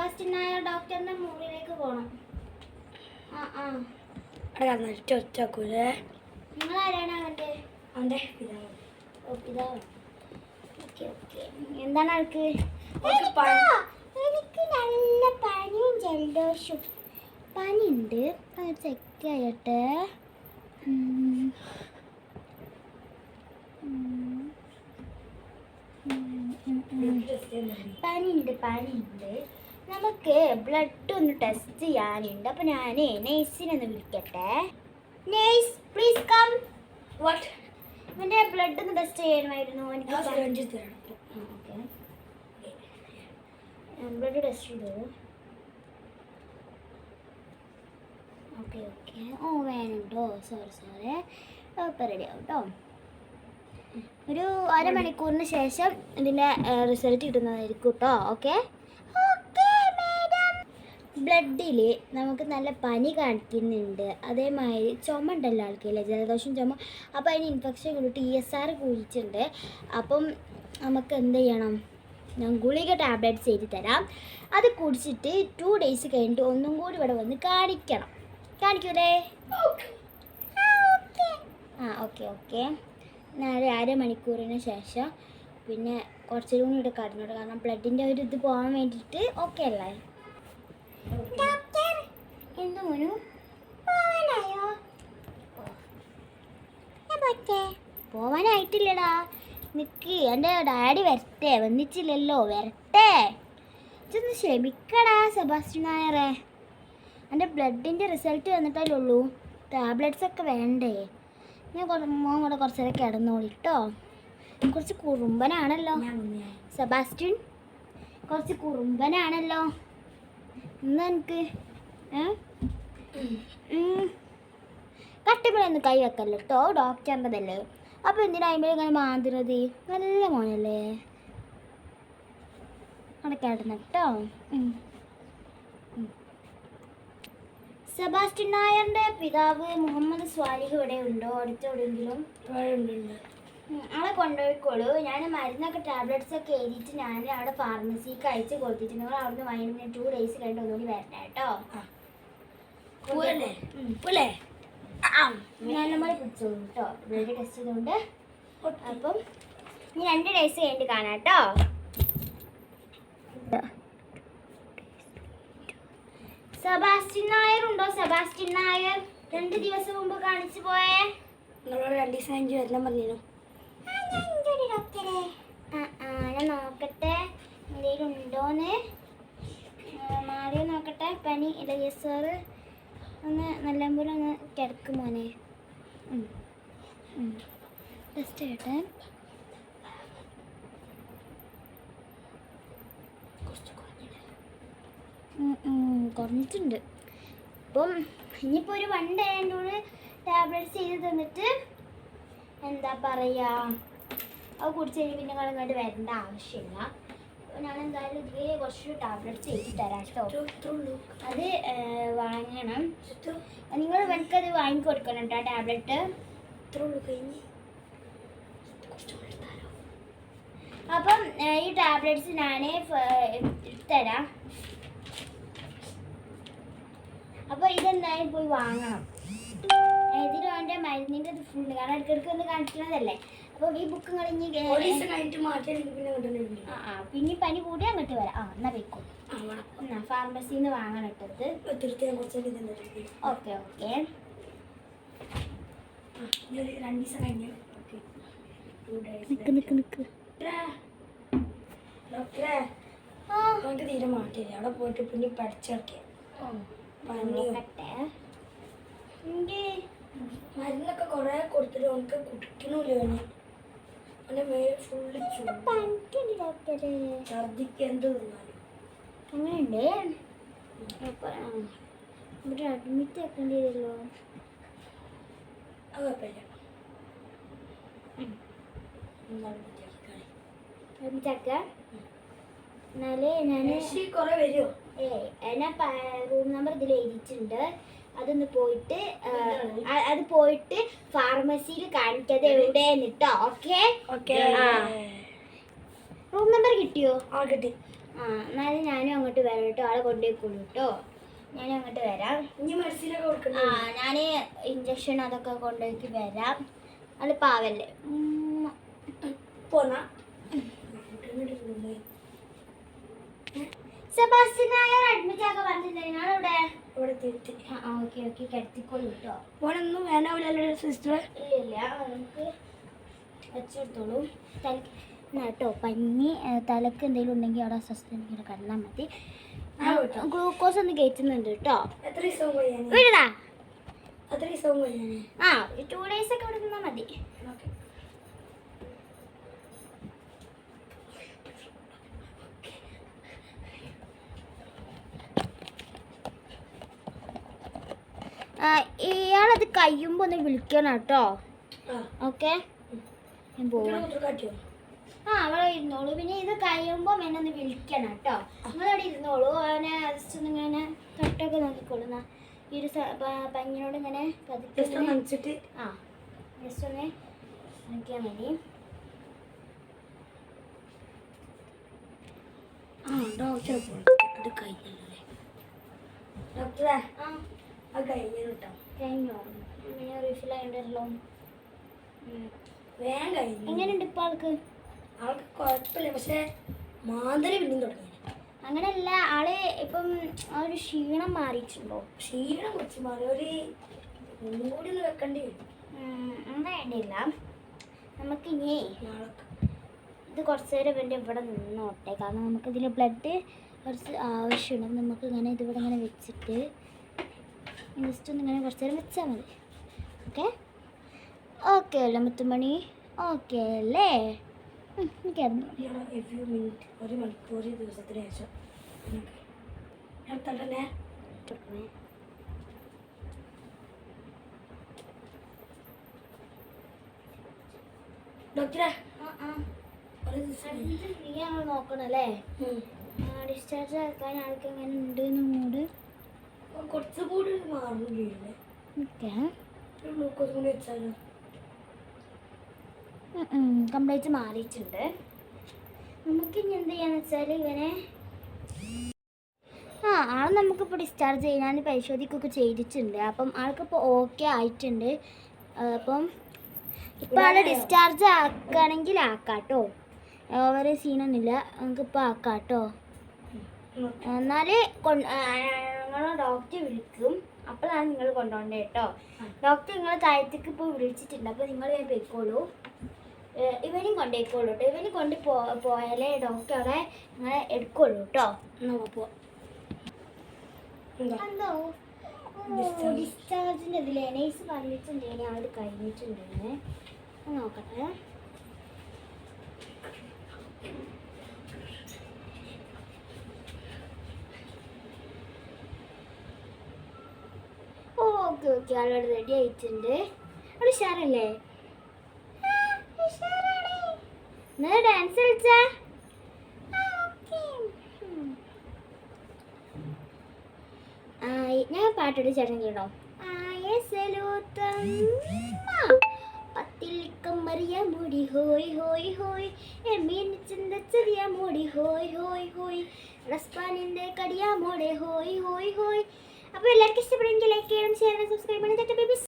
Sebastian Nair ഡോക്ടറിന്റെ മുറിയിലേക്ക് പോണം. ആ ആ. ഒച്ചാക്കൂലേ നിങ്ങൾ ആരാണ് അവന്റെ അവന്റെ പിതാവ്. ഓ പിതാവ്. Okay okay. എന്താണ് അവൾക്ക്. എനിക്ക് നല്ല പനിയും ജലദോഷവും. പനിയുണ്ട്. ചെക്ക് ചെയ്യട്ടെ. പനിയുണ്ട് പനിയുണ്ട്. നമുക്ക് ബ്ലഡ് ഒന്ന് ടെസ്റ്റ് ചെയ്യാനുണ്ട്. അപ്പോൾ ഞാൻ നേഴ്സിനെ ഒന്ന് വിളിക്കട്ടെ. നേഴ്സ് പ്ലീസ് കം വാട്ട് എന്റെ ബ്ലഡ് ഒന്ന് ടെസ്റ്റ് ചെയ്യണമായിരുന്നു എനിക്ക് ബ്ലഡ് ടെസ്റ്റ് ചെയ്തു? ഓക്കെ ഓക്കെ ഓ വേണുണ്ടോ? സോറി സോറി ഇപ്പം റെഡി ആവും കേട്ടോ ഒരു അരമണിക്കൂറിന് ശേഷം ഇതിന്റെ റിസൾട്ട് കിട്ടുന്നതായിരിക്കും കേട്ടോ ഓക്കെ ബ്ലഡിൽ നമുക്ക് നല്ല പനി കാണിക്കുന്നുണ്ട്. അതേമാതിരി ചുമ ഉണ്ടല്ലോ ആൾക്കില്ല ജലദോഷം ചുമ. അപ്പോൾ അതിന് ഇൻഫെക്ഷൻ കൂടി ടി എസ് ആർ കുഴിച്ചിട്ടുണ്ട് അപ്പം നമുക്ക് എന്ത് ചെയ്യണം? ഞാൻ ഗുളിക ടാബ്ലറ്റ്സ് എഴുതി തരാം. അത് കുടിച്ചിട്ട് ടു ഡേയ്സ് കഴിഞ്ഞിട്ട് ഒന്നും കൂടി ഇവിടെ വന്ന് കാണിക്കണം. കാണിക്കൂലേ? ആ ഓക്കെ. ഓക്കെ ഒരു അരമണിക്കൂറിന് ശേഷം പിന്നെ കുറച്ചുകൂടി ഇവിടെ കടന്നോട്ട് കാരണം ബ്ലഡിന്റെ ഒരു ഇത് പോകാൻ വേണ്ടിയിട്ട്. ഓക്കെ അല്ലേ ഡോക്ടർ. എന്ത് മോനു? പോവാനായോ? പോവാനായിട്ടില്ലടാ. നിക്ക് എന്റെ ഡാഡി വരട്ടെ. വന്നിച്ചില്ലല്ലോ. വരട്ടെ. ഇതൊന്ന് ക്ഷമിക്കടാ സെബാസ്റ്റ്യൻ നായറെ. എന്റെ ബ്ലഡിന്റെ റിസൾട്ട് വന്നിട്ടല്ലേ ഉള്ളൂ. ടാബ്ലറ്റ്സ് ഒക്കെ വേണ്ടേ. ഞാൻ മോൻ കൂടെ കുറച്ച് നേരം കിടന്നോളി കേട്ടോ കുറച്ച് കുറുമ്പനാണല്ലോ. സെബാസ്റ്റ്യൻ കുറച്ച് കുറുമ്പനാണല്ലോ. എന്നാ എനിക്ക് കട്ടിപ്പിളൊന്ന് കൈ വെക്കല്ലോ കേട്ടോ ഡോക്ടറിന്റെതല്ലേ അപ്പോൾ എന്തിനാ അതിന്റെ ഇങ്ങനെ മാന്തിരത് നല്ല മോനല്ലേ. അടക്കാട്ടുന്ന കേട്ടോ സെബാസ്റ്റ്യൻ നായരുടെ പിതാവ് മുഹമ്മദ് സ്വാലിഹ് ഇവിടെ ഉണ്ടോ? അടുത്തെവിടെയെങ്കിലും ആളെ കൊണ്ടുപോയിക്കോളൂ. ഞാൻ മരുന്നൊക്കെ ടാബ്ലറ്റ്സ് ഒക്കെ എഴുതിയിട്ട് ഞാൻ അവിടെ ഫാർമസിക്ക് അയച്ച് കൊടുത്തിട്ട് നിങ്ങൾ അവിടുന്ന് വൈകുന്നേരം ടു ഡേയ്സ് കഴിഞ്ഞിട്ട് ഒന്നുകൂടി വരണം കേട്ടോ. ഞാൻ നമ്മൾ പിടിച്ചോളൂ കേട്ടോ. ബ്ലഡ് ടെസ്റ്റ് ചെയ്തുകൊണ്ട് അപ്പം ഇനി രണ്ട് ഡേയ്സ് കഴിഞ്ഞിട്ട് കാണാം കേട്ടോ. സെബാസ്റ്റിൻ നായർ ഉണ്ടോ? സെബാസ്റ്റിൻ നായർ? രണ്ട് ദിവസം മുമ്പ് കാണിച്ചു പോയേ. നിങ്ങളോട് രണ്ട് ദിവസം കഴിഞ്ഞ് വരണം പറഞ്ഞിരുന്നു ആ, ആ, ഞാൻ നോക്കട്ടെ എന്തെങ്കിലും മാറിയ നോക്കട്ടെ. പനി യെസ് സാറ് ഒന്ന് നല്ലപോലെ ഒന്ന് കിടക്കും മോനെ. ടെസ്റ്റ് ഉം, കുറഞ്ഞിട്ടുണ്ട്. അപ്പം ഇനിയിപ്പോൾ ഒരു വൺ ഡേ കൂടെ ടാബ്ലറ്റ്സ് ചെയ്ത് തന്നിട്ട് എന്താ പറയുക അത് കുടിച്ച് കഴിഞ്ഞ് പിന്നെ നിങ്ങൾ വരേണ്ട ആവശ്യമില്ല. ഞാൻ എന്തായാലും ഇതിൽ കുറച്ച് ടാബ്ലറ്റ്സ് എഴുതി തരാം കേട്ടോ. അത് വാങ്ങണം നിങ്ങൾ എനിക്കത് വാങ്ങിക്കൊടുക്കണം കേട്ടോ ടാബ്ലറ്റ്. അപ്പം ഈ ടാബ്ലറ്റ്സ് ഞാൻ തരാം അപ്പോൾ ഇതെന്തായാലും പോയി വാങ്ങണം. ഇതിലും മരുന്നിന്റെ മരുന്നിന്റെ ഇത് ഫുള്ള് കാരണം ഇടയ്ക്കിടയ്ക്ക് ഒന്ന് കാണിക്കുന്നതല്ലേ? അപ്പൊ ഈ ബുക്ക് കളിഞ്ഞ് ആ ആ. പിന്നെ പനി കൂടി അങ്ങോട്ട് വരാം. ആ എന്നാ വെക്കും എന്നാ ഫാർമസിയിൽ നിന്ന് വാങ്ങണം ഇട്ടത് ഓക്കെ ഓക്കെ. രണ്ട് ദിവസം കഴിഞ്ഞ്. നിക്ക് നിക്ക് നിക്ക്. ഡോക്ടറെ. ആ. നമുക്ക് തീരെ മാറ്റില്ല അവിടെ പോയിട്ട് പിന്നെ പഠിച്ചിറക്കിയ പനി മരുന്നൊക്കെ കുറേ കൊടുത്തിട്ട് അവനക്ക് കുടിക്കണില്ല അവന് അവന്റെ മേൽ ഫുള്ള് ഛർദിക്ക് എന്ത് തിന്നാലും. അങ്ങനെയുണ്ട്? ഇവിടെ അഡ്മിറ്റ് ആക്കേണ്ടി വരുമല്ലോ അത് കുഴപ്പമില്ല എന്താണ് വിചാരിക്കണേ അഡ്മിറ്റ് ആക്കാം? എന്നാലേ ഞാൻ ഋഷി കുറേ വരുമോ ഏ ഞാൻ റൂം നമ്പർ ഇതിൽ എഴുതിയിട്ടുണ്ട്. അതൊന്ന് പോയിട്ട് അത് പോയിട്ട് ഫാർമസിയിൽ കാണിക്കാതെ എവിടെ എന്നിട്ടോ ഓക്കെ. റൂം നമ്പർ കിട്ടിയോ? ആ കിട്ടി. ആ എന്നാലും ഞാനും അങ്ങോട്ട് വരാം കേട്ടോ ആളെ കൊണ്ടുപോയിക്കോളൂ കേട്ടോ. ഞാനും അങ്ങോട്ട് വരാം. ഇനി മനസ്സിലൊക്കെ കൊടുക്കണം ആ ഞാൻ ഇഞ്ചക്ഷൻ അതൊക്കെ കൊണ്ടുപോയി വരാം. അത് പാവല്ലേ. പോന്നാ. സെബാസ്റ്റ്യൻ നായർ അഡ്മിറ്റ് ആക്കാൻ പറഞ്ഞിട്ടുണ്ടായിരുന്നു ആളെവിടെ ഇവിടെ തിരുത്തി ആ ഓക്കെ ഓക്കെ കിടത്തിക്കോളൂ കേട്ടോ ഓനൊന്നും വേനാവില്ലല്ലോ സിസ്റ്റർ ഇല്ല നമുക്ക് വെച്ചെടുത്തോളൂ എന്നാ കേട്ടോ പനി തലക്ക് എന്തെങ്കിലും ഉണ്ടെങ്കിൽ അവിടെ അസ്വസ്ഥ കടന്നാൽ മതി. ഗ്ലൂക്കോസ് ഒന്ന് കയറ്റുന്നുണ്ട് കേട്ടോ വീടാ ആ ടു ഡേയ്സ് ഒക്കെ നിന്നാൽ മതി. ഓക്കെ ആ, ഇയാളത് കഴിയുമ്പോൾ ഒന്ന് വിളിക്കണം കേട്ടോ. ഓക്കെ? ഞാൻ പോവാം. ആ അവിടെ ഇരുന്നോളൂ. പിന്നെ ഇത് കഴിയുമ്പോൾ എന്നെ ഒന്ന് വിളിക്കണം കേട്ടോ. നിങ്ങളവിടെ ഇരുന്നോളൂ. അവനെ ജസ്റ്റ് ഇങ്ങനെ തൊട്ടൊക്കെ നോക്കിക്കോളൂ. ഈ ഒരു പഞ്ഞിനോട് ഇങ്ങനെ പതുക്കെ ആ ജസ്റ്റ് ഒന്ന് നോക്കിയാൽ മതി. ആ ഡോക്ടറെ ഡോക്ടറെ. ആ. അത് കഴിഞ്ഞു? കേട്ടോ കഴിഞ്ഞോ പിന്നെ റീഫിൽ ആയിട്ടുണ്ടല്ലോ വേഗം കഴിഞ്ഞു. എങ്ങനെയുണ്ട് ഇപ്പോൾ ആൾക്ക്? ആൾക്ക് കുഴപ്പമില്ല പക്ഷെ മാതിരി പിന്നെയും തുടങ്ങി അങ്ങനെയല്ല ആൾ ഇപ്പം ആ ഒരു ക്ഷീണം മാറിയിട്ടുണ്ടോ? ക്ഷീണം കുറച്ച് മാറി. ഒരു കൂടി ഒന്ന് വെക്കേണ്ടി വരും. വേണ്ടിയില്ല നമുക്ക് ഇനി ഇത് കുറച്ച് നേരം ഇവന്റെ ഇവിടെ നിന്നോട്ടെ കാരണം നമുക്കിതിൽ ബ്ലഡ് കുറച്ച് ആവശ്യമുണ്ട് നമുക്ക് ഇങ്ങനെ ഇതിവിടെ ഇങ്ങനെ വെച്ചിട്ട് ജസ്റ്റ് ഒന്ന് ഇങ്ങനെ കുറച്ച് നേരം വെച്ചാൽ മതി. ഓക്കെ ഓക്കെ അല്ലേ മുത്തുമണി? ഓക്കെ അല്ലേ? ഒരു മണിക്കൂർ ദിവസത്തിന് ശേഷം ഡോക്ടറെ? ഒരു ദിവസം ഫ്രീ ആണോ നോക്കണം അല്ലേ? ഉം. ഡിസ്ചാർജ് ആക്കാൻ ആൾക്ക് എങ്ങനെ ഉണ്ട് മൂഡ് കുറച്ചും കൂടി മാറുന്നില്ലേ കംപ്ലീറ്റ് മാറിയിട്ടുണ്ട്. നമുക്കിനി എന്ത് ചെയ്യാന്ന് വെച്ചാൽ ഇവനെ ആ ആൾ നമുക്കിപ്പോൾ ഡിസ്ചാർജ് ചെയ്യാൻ പരിശോധിക്കുകയൊക്കെ ചെയ്തിട്ടുണ്ട്. അപ്പം ആൾക്കിപ്പോൾ ഓക്കെ ആയിട്ടുണ്ട്. അപ്പം ഇപ്പം ആളെ ഡിസ്ചാർജ് ആക്കുകയാണെങ്കിൽ ആക്കാട്ടോ. ഓവർ സീനൊന്നുമില്ല നമുക്കിപ്പോൾ ആക്കാട്ടോ. എന്നാൽ നിങ്ങൾ ഡോക്ടർ വിളിക്കും. അപ്പോഴാണ് നിങ്ങൾ കൊണ്ടുപോകേണ്ടത് കേട്ടോ ഡോക്ടർ നിങ്ങൾ താഴത്തേക്ക് ഇപ്പോൾ വിളിച്ചിട്ടുണ്ട്. അപ്പോൾ നിങ്ങൾ ഞാൻ പോയിക്കോളൂ. ഇവനും കൊണ്ടുപോയിക്കോളൂ കേട്ടോ ഇവനെ കൊണ്ട് പോ പോയാലേ ഡോക്ടർ അവിടെ നിങ്ങളെ എടുക്കുള്ളൂ കേട്ടോ പോ എന്താ. ഡിസ്ചാർജിന്റെ ഇതിൽ എനൈസ് പറഞ്ഞിട്ടുണ്ടെങ്കിൽ അവിടെ അവർ കഴിഞ്ഞിട്ടുണ്ടെന്ന്. നോക്കട്ടെ. ഓ ഓക്കെ ഓക്കെ ആളോട് റെഡി ആയിട്ടുണ്ട്. അവിടെ ഉഷാറല്ലേ? ഡാൻസ് കളിച്ചാ? ഞാൻ പാട്ടോട് ചേട്ടൻ കേട്ടോ. ഹോയ് ഹോയ് ഹോയ്. എമ്മീൻ ചിന്ത ചെറിയ മുടി ഹോയ് ഹോയ് ഹോയ്. റസ്പാനിന്റെ കടിയാ മോടെ ഹോയ് ഹോയ് ഹോയ്. അപ്പോൾ എല്ലാവർക്കും ഇഷ്ടപ്പെടുമെങ്കിൽ ലൈക്ക് ചെയ്യണം ഷെയർ ചെയ്യണം സബ്സ്ക്രൈബ് ചെയ്യണം.